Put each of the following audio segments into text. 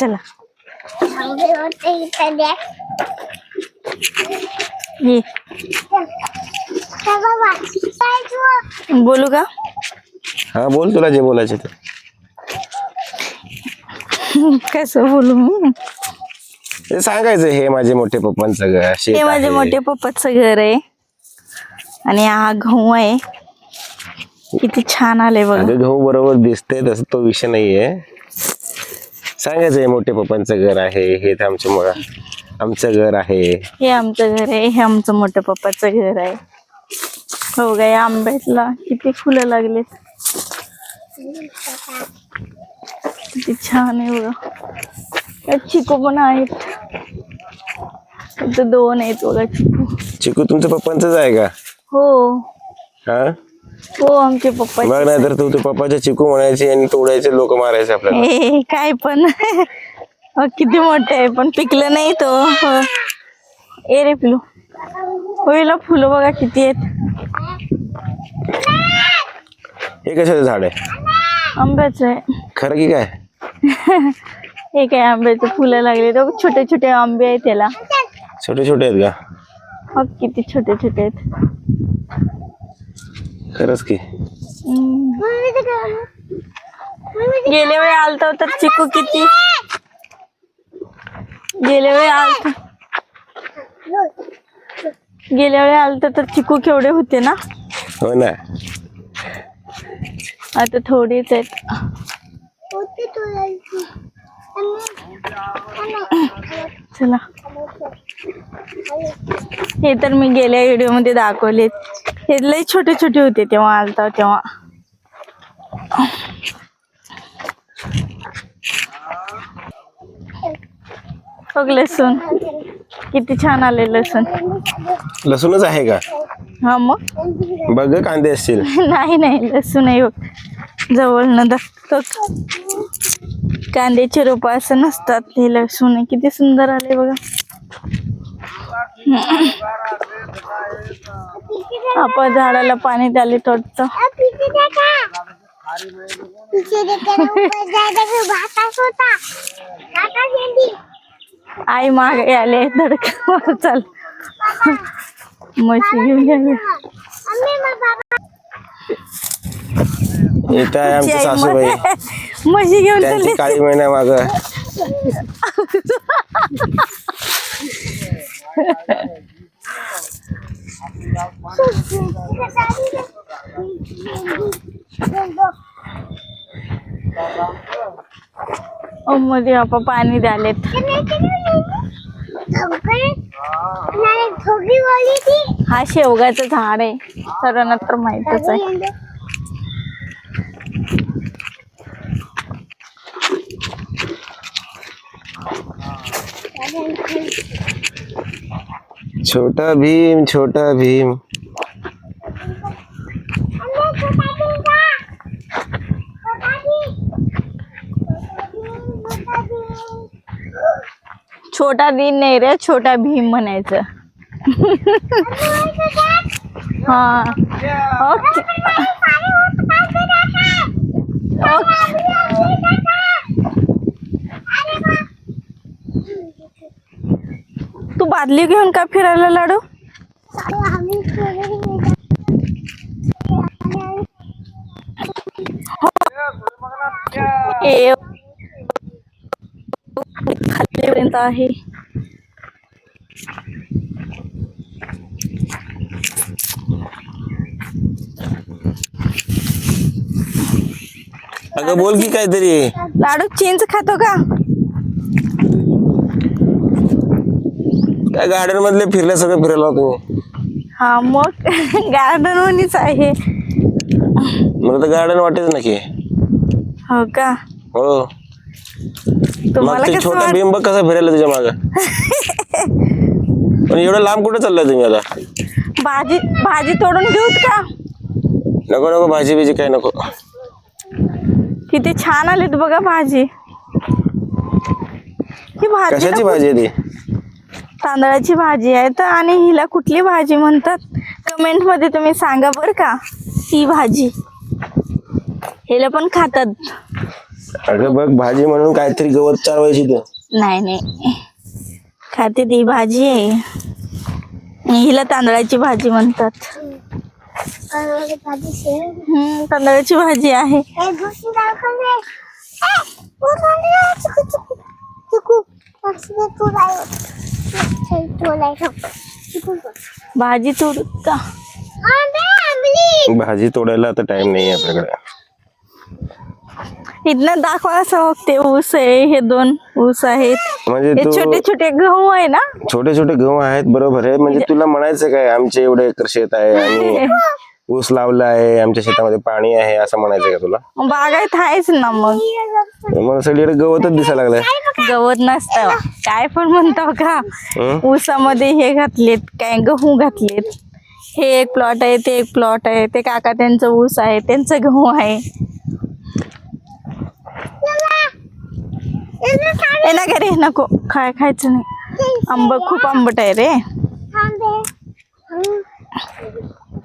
चला. ये. बोलू का? हा बोल तुला जे बोलायचे ते. कसं बोलू मी ते सांगायचं हे माझे मोठे पप्पांचं घर शेत हे माझे आहे. मोठे पप्पाचं घर आहे. आणि हा गहू आहे. किती छान आले बघा. अगं गहू बरोबर दिसते तसं तो विषय नाहीये. सांगायचं मोठे पप्पांचं घर आहे हे ते आमच्या मुळा आमचं घर आहे. हे आमचं घर आहे हे आमचं मोठं पप्पाचं घर आहे. हो गा या आंब्यातला किती फुलं लागलेत. किती छान आहे बघा. चिकू पण आहेत. दोन आहेत बघा चिकू. चिकू तुमच्या पप्पांचंच आहे का? हो. हा? हो आमचे पप्पा बघ नाही तर तू तू पप्पाच्या चिकू म्हणायचे आणि तोडायचे लोक मारायचे आपल्याला. ए काय पण. अहो, किती मोठे आहे पण पिकलं नाही तो. हो. ए रे पिलू. होईल फुलं बघा किती आहेत. हे कशाचं झाड आहे? आंब्याचं आहे. खरं की काय? हे काय आंब्याचं फुलं लागले तर छोटे छोटे आंबे आहेत त्याला छोटे छोटे आहेत का? हो किती छोटे छोटे आहेत. खरंच की. गेल्या वेळी आलता तर चिकू किती? गेल्या वेळी आलत. गेल्या वेळी आलत तर चिकू केवढे होते ना? हो ना. आता थोडेच आहेत. चला. हे तर मी गेल्या व्हिडिओमध्ये दाखवलेत. हे लय छोटे छोटे होते तेव्हा आलता तेव्हा. बघ लसूण किती छान आले लसूण. लसूणच आहे का? हा मग? बघ गं, कांदे असतील. नाही नाही लसूण आहे बघ. जवळ न दाखव कांद्याचे रोप असं नसतात हे लसूण आहे किती सुंदर आले बघा. आपण झाडाला पाणी द्याले शेंडी आई मागे आले धडक चाल म्हशी घेऊन गेले. येत आहे आमची सासूबाई. म्हशी घेऊन त्यांची चालली. काळी महिना माग. मध्ये आपण पाणी द्यालेत. हा शेवगाचं झाड आहे. सर्वांना तर माहितच आहे. छोटा भीम छोटा भीम. छोटा दिन नाही रे छोटा भीम म्हणायचं. हा. ओके. ओके. तू बादली घेऊन का फिरायला लाडू? ए खालीपर्यंत आहे. अगं बोल की काहीतरी. लाडू चिंच खातो का? गार्डन मधले फिरल्या सगळं फिरायला तुम्ही. हा मग गार्डन वनीच आहे. मला तर गार्डन वाटेच नक्की. हो का? हो. तुम्हाला ते कसं छोटा वाट- भीम कसा फिरायला तुझ्या माग? पण एवढं लांब कुठे चाललाय तुम्ही आता? भाजी भाजी तोडून घेऊत का? नको नको भाजी बिज़ी काय नको. किती छान आलीत बघा भाजी. ही भाजी कशाची भाजी आहे ती? तांदळाची भाजी आहे तर आणि हिला कुठली भाजी म्हणतात? कमेंटमध्ये तुम्ही सांगा बरं का ही भाजी. हिला पण खातात. अगं बघ भाजी म्हणून काहीतरी गवत चालवायची तू नाही नाही. खाते ती भाजी आहे. हिला तांदळाची भाजी म्हणतात. हम्म, तांदळाची भाजी आहे. तू तू भाजी तोड का? भाजी तोडायला आता टाइम नाही आपल्याकडे. इथनं दाखवा असं बघते ऊस आहे हे दोन ऊस आहेत. म्हणजे तू छोटे छोटे गहू आहे ना? छोटे छोटे गहू आहेत बरोबर आहे. म्हणजे तुला म्हणायचं काय आमचे एवढे एकर शेत आहे आणि ऊस लावला आहे आमच्या शेतामध्ये पाणी आहे असं म्हणायचं का तुला? बागायत आहेच ना मग. मग सगळीकडे गवतच दिसायला लागलंय. गवत नसतं. काय पण म्हणतो का? ऊसामध्ये हे घातलेत काय गहू घातलेत. हे एक प्लॉट आहे ते एक प्लॉट आहे. ते काका त्यांचं ऊस आहे त्यांचं गहू आहे. ना रे नको. काय खायचं नाही. आंब खूप आंबट आहे रे.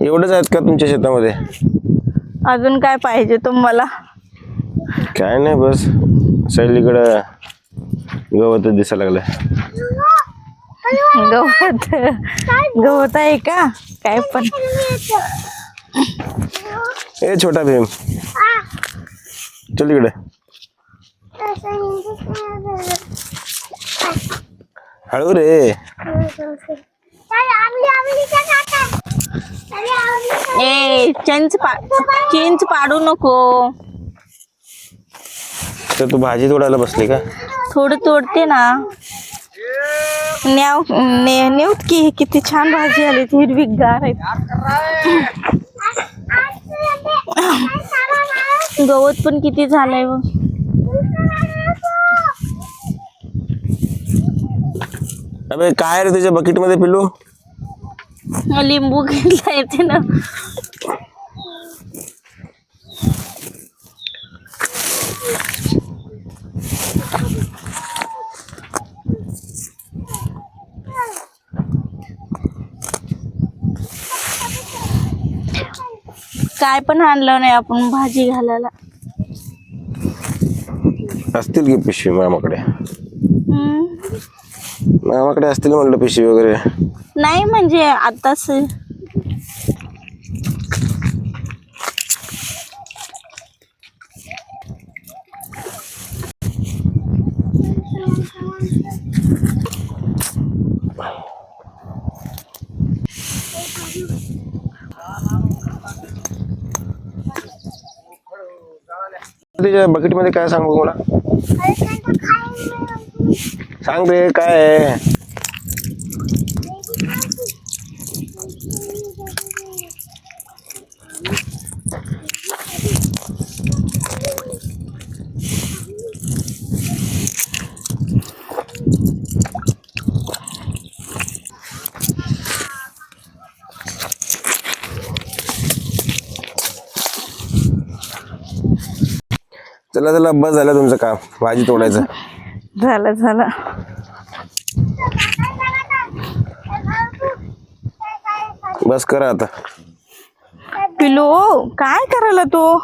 एवढंच आहेत का तुमच्या शेतामध्ये? अजून काय पाहिजे तुम्हाला? काय नाही बस. सगळीकडं गवतच दिसायला लागलंय. गवत. गवत आहे का? काय पण. ए छोटा भीम. चल इकडे. हळू रे. ए चिंच पा चिंच पाडू नको. तर तू भाजी तोडायला बसली का? थोडं तोडते ना. न्याव ने नेऊत की किती छान भाजी आली ती हिरवी गार आहे. गवत पण किती झालंय अबे काय रे तुझ्या बकेटमध्ये पिल्लू? लिंबू घेतला येते ना. काय पण आणलं नाही आपण भाजी घालायला. असतील की पिशवी मामाकडे? हम्म. मामाकडे असतील म्हणलं पिशवी वगैरे? नाही म्हणजे आताच. तुझ्या बकेटमध्ये काय सांगू मला? सांग? रे काय आहे? चला चला बस झालं तुमचं काम. भाजी तोडायचं. झालं झालं. बस करा आता. पिलो काय करायला तो?